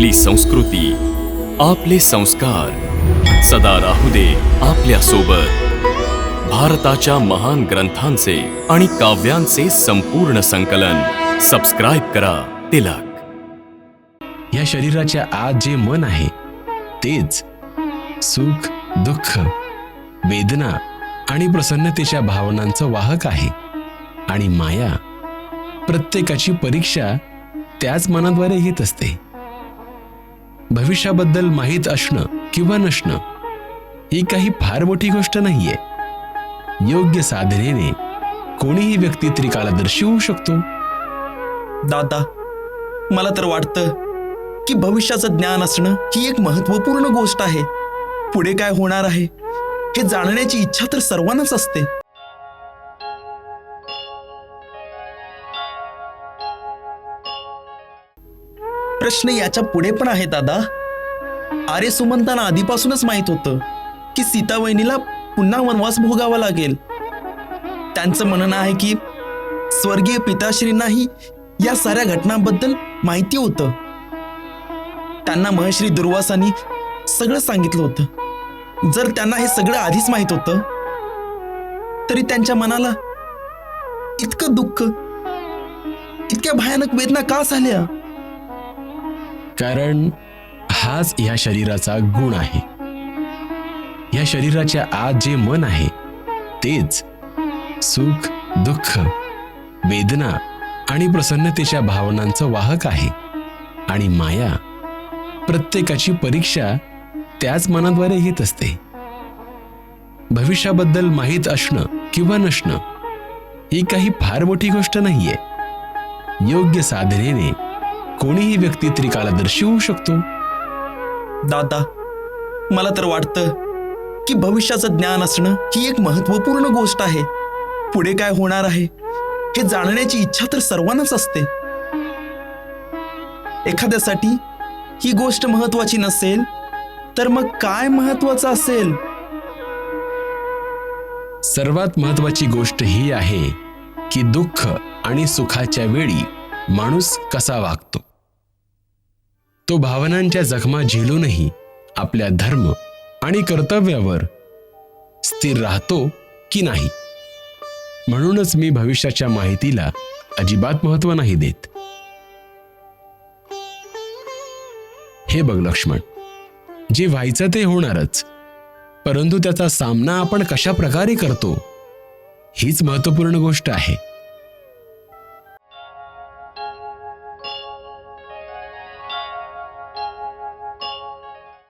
आपली संस्कृती आपले संस्कार. सदा राहू दे आपल्यासोबत भारताच्या महान ग्रंथांचे आणि काव्यांचे संपूर्ण संकलन. सबस्क्राईब करा तिलक. या शरीराच्या आत जे मन आहे तेच सुख दुःख वेदना आणि प्रसन्नतेच्या भावनांचं वाहक आहे. आणि माया प्रत्येकाची परीक्षा त्याच मनाद्वारे घेत असते. भविष्याबद्दल माहीत असणं किंवा नसणं ही काही फार मोठी गोष्ट नाहीये. योग्य साधनेने कोणीही व्यक्ती त्रिकालदर्शी होऊ शकतो. दादा मला तर वाटतं की भविष्याचं ज्ञान असणं ही एक महत्त्वपूर्ण गोष्ट आहे. पुढे काय होणार आहे हे जाणण्याची इच्छा तर सर्वांनाच असते. प्रश्न याच्यापुढे पण आहे दादा. आर्य सुमंतांना आधीपासूनच माहीत होतं की सीता वहिनीला पुन्हा वनवास भोगावा लागेल. त्यांचं म्हणणं आहे की स्वर्गीय पिताश्रींनाही या साऱ्या घटनांबद्दल माहिती होतं. त्यांना महर्षी दुर्वासानी सगळं सांगितलं होतं. जर त्यांना हे सगळं आधीच माहीत होतं तरी त्यांच्या मनाला इतकं दुःख इतक्या भयानक वेदना का झाल्या? कारण हाच ह्या शरीराचा गुण आहे. या शरीराच्या आत जे मन आहे तेच सुख दुःख वेदना आणि प्रसन्नतेच्या भावनांचं वाहक आहे. आणि माया प्रत्येकाची परीक्षा त्याच मनाद्वारे घेत असते. भविष्याबद्दल माहीत असणं किंवा नसणं ही काही फार मोठी गोष्ट नाहीये. योग्य साधनेने कोणीही व्यक्ती त्रिकालदर्शी होऊ शकतो? दादा मला तर वाटतं की भविष्याचं ज्ञान असणं ही एक महत्त्वपूर्ण गोष्ट आहे. पुढे काय होणार आहे हे जाणण्याची इच्छा तर सर्वांनाच असते. एखाद्यासाठी ही गोष्ट महत्वाची नसेल तर मग काय महत्वाचं असेल? सर्वात महत्वाची गोष्ट ही आहे की दुःख आणि सुखाच्या वेळी माणूस कसा वागतो? तो भावनांच्या जखमा झेलूनही आपल्या धर्म आणि कर्तव्यावर स्थिर राहतो की नाही? म्हणूनच मी भविष्याच्या माहितीला अजिबात महत्त्व नाही देत. हे बघ लक्ष्मण जे व्हायचं ते होणारच परंतु त्याचा सामना आपण कशा प्रकारे करतो हीच महत्त्वपूर्ण गोष्ट आहे.